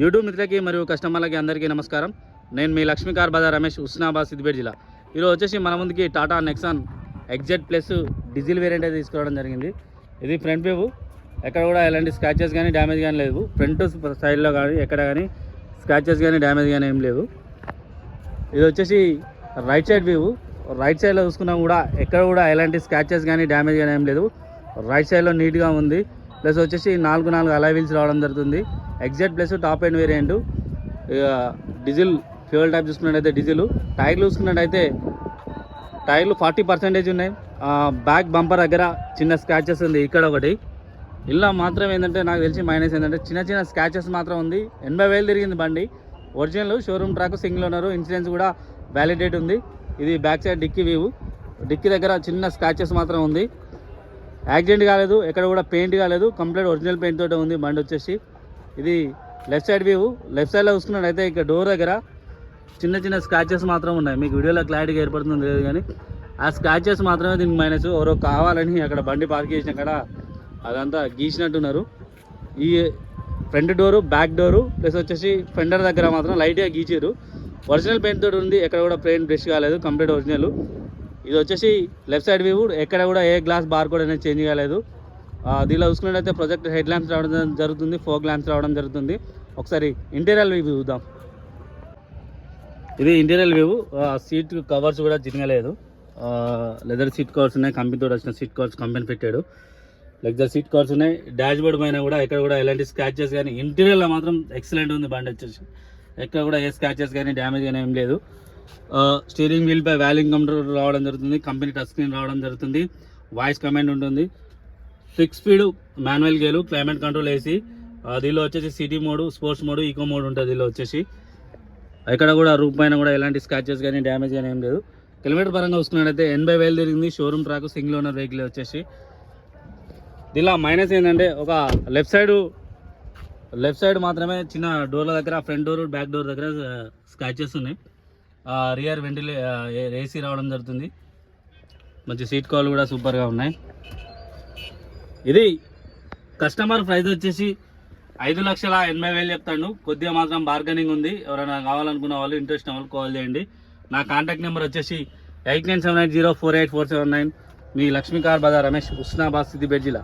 YouTube మిత్రులకి మరియు కస్టమర్లకి అందరికీ నమస్కారం. నేను మీ లక్ష్మీకార్ బజార్ రమేష్ హుస్నాబాద్ సిద్దిపేట జిల్లా. ఈరోజు వచ్చేసి మన ముందుకి Tata Nexon XZ plus diesel variant అయితే తీసుకురావడం జరిగింది. ఇది ఫ్రంట్ వ్యూ. ఎక్కడ కూడా ఎలాంటి స్క్రాచెస్ కానీ డ్యామేజ్ కానీ లేవు ఫ్రంట్ సైడ్లో కానీ ఎక్కడ కానీ స్క్రాచెస్ కానీ డ్యామేజ్ కానీ ఏం లేవు. ఇది వచ్చేసి రైట్ సైడ్ వ్యూ. రైట్ సైడ్లో చూసుకున్నా కూడా ఎక్కడ కూడా ఎలాంటి స్క్రాచెస్ కానీ డ్యామేజ్ కానీ ఏం లేదు. రైట్ సైడ్లో నీట్గా ఉంది. ప్లస్ వచ్చేసి నాలుగు నాలుగు అలైవిల్స్ రావడం జరుగుతుంది. Exact plus top end variant ఇక డీజిల్ ఫ్యూయల్ టైప్ చూసుకున్నట్టయితే డీజిల్ టైర్లు చూసుకున్నట్టయితే టైర్లు ఫార్టీ పర్సెంటేజ్ ఉన్నాయి. బ్యాక్ బంపర్ దగ్గర చిన్న స్క్రాచెస్ ఉంది. ఇక్కడ ఒకటి. ఇలా మాత్రం ఏంటంటే నాకు తెలిసి మైనస్ ఏంటంటే చిన్న చిన్న స్క్రాచెస్ మాత్రం ఉంది. ఎనభై వేలు తిరిగింది బండి. ఒరిజినల్ షోరూమ్ ట్రాక్ సింగిల్ ఉన్నారు ఇన్సూరెన్స్ కూడా వ్యాలిడేట్ ఉంది. ఇది back side dickey view dickey దగ్గర చిన్న స్క్రాచెస్ మాత్రం ఉంది. యాక్సిడెంట్ కాలేదు. ఎక్కడ కూడా పెయింట్ కాలేదు. కంప్లీట్ ఒరిజినల్ పెయింట్ తోటే ఉంది బండి వచ్చేసి. ఇది లెఫ్ట్ సైడ్ వ్యూ. లెఫ్ట్ సైడ్లో చూసుకున్నట్టయితే ఇక్కడ డోర్ దగ్గర చిన్న చిన్న స్క్రాచెస్ మాత్రం ఉన్నాయి. మీకు వీడియోలో క్లారిటీగా ఏర్పడుతుంది లేదు కానీ ఆ స్క్రాచెస్ మాత్రమే దీనికి మైనస్ ఎవరో కావాలని అక్కడ బండి పార్క్ చేసిన అక్కడ అదంతా గీసినట్టున్నారు. ఈ front door back door plus వచ్చేసి ఫెండర్ దగ్గర మాత్రం లైట్గా గీచారు ఒరిజినల్ పెయింట్ తోటి ఉంది. ఎక్కడ కూడా పెయింట్ బ్రష్ కాలేదు. కంప్లీట్ ఒరిజినల్ ఇది వచ్చేసి లెఫ్ట్ సైడ్ వ్యూ ఎక్కడ కూడా ఏ గ్లాస్ బార్ కూడా అనేది చేంజ్ కాలేదు. దీనిలో చూసుకున్నట్టయితే ప్రొజెక్ట్ హెడ్ ల్యాంప్స్ రావడం జరుగుతుంది ఫోక్ ల్యాంప్స్ రావడం జరుగుతుంది. ఒకసారి ఇంటీరియర్ వ్యూ చూద్దాం. ఇది ఇంటీరియర్ వ్యూ సీట్ కవర్స్ కూడా జిరగలేదు లెదర్ సీట్ కవర్స్ ఉన్నాయి కంపెనీతో వచ్చిన సీట్ కవర్స్ కంపెనీ పెట్టాడు. లెదర్ సీట్ కవర్స్ ఉన్నాయి. డాష్ బోర్డ్ పైన కూడా ఎక్కడ కూడా ఎలాంటి స్క్రాచెస్ కానీ ఇంటీరియర్లో మాత్రం ఎక్సలెంట్ ఉంది బండి వచ్చేసి. ఎక్కడ కూడా ఏ స్క్రాచెస్ కానీ డ్యామేజ్ కానీ ఏం లేదు. స్టీరింగ్ వీల్ పై వ్యాలింగ్ కంట్రోల్ రావడం జరుగుతుంది కంపెనీ టచ్ స్క్రీన్ రావడం జరుగుతుంది. వాయిస్ కమాండ్ ఉంటుంది. సిక్స్ స్పీడ్ మాన్యువల్ గేలు క్లైమేట్ కంట్రోల్ ఏసీ దీనిలో వచ్చేసి city mode sports mode eco mode ఉంటుంది దీనిలో వచ్చేసి. ఎక్కడ కూడా రూమ్ పైన కూడా ఎలాంటి స్క్రాచెస్ కానీ డ్యామేజ్ కానీ ఏం లేదు. కిలోమీటర్ పరంగా చూసుకున్నట్టయితే ఎనభై వేలు తిరిగింది showroom track single owner vehicle వచ్చేసి. దీనిలో మైనస్ ఏంటంటే ఒక లెఫ్ట్ సైడ్ లెఫ్ట్ సైడ్ మాత్రమే చిన్న డోర్ల దగ్గర ఫ్రంట్ డోర్ బ్యాక్ డోర్ దగ్గర స్క్రాచెస్ ఉన్నాయి. రియర్ వెంటిలే ఏసీ రావడం జరుగుతుంది. మంచి సీట్ కాల్ కూడా సూపర్గా ఉన్నాయి. ఇది కస్టమర్ ప్రైస్ వచ్చేసి ఐదు లక్షల ఎనభై వేలు చెప్తాను కొద్దిగా మాత్రం బార్గెనింగ్ ఉంది. ఎవరైనా కావాలనుకున్న వాళ్ళు ఇంట్రెస్ట్ వాళ్ళు కాల్ చేయండి. నా కాంటాక్ట్ నెంబర్ వచ్చేసి eight nine seven eight zero four eight four seven nine. మీ లక్ష్మీకార్ బజార్ రమేష్ హుస్నాబాద్ సిద్దిపేట జిల్లా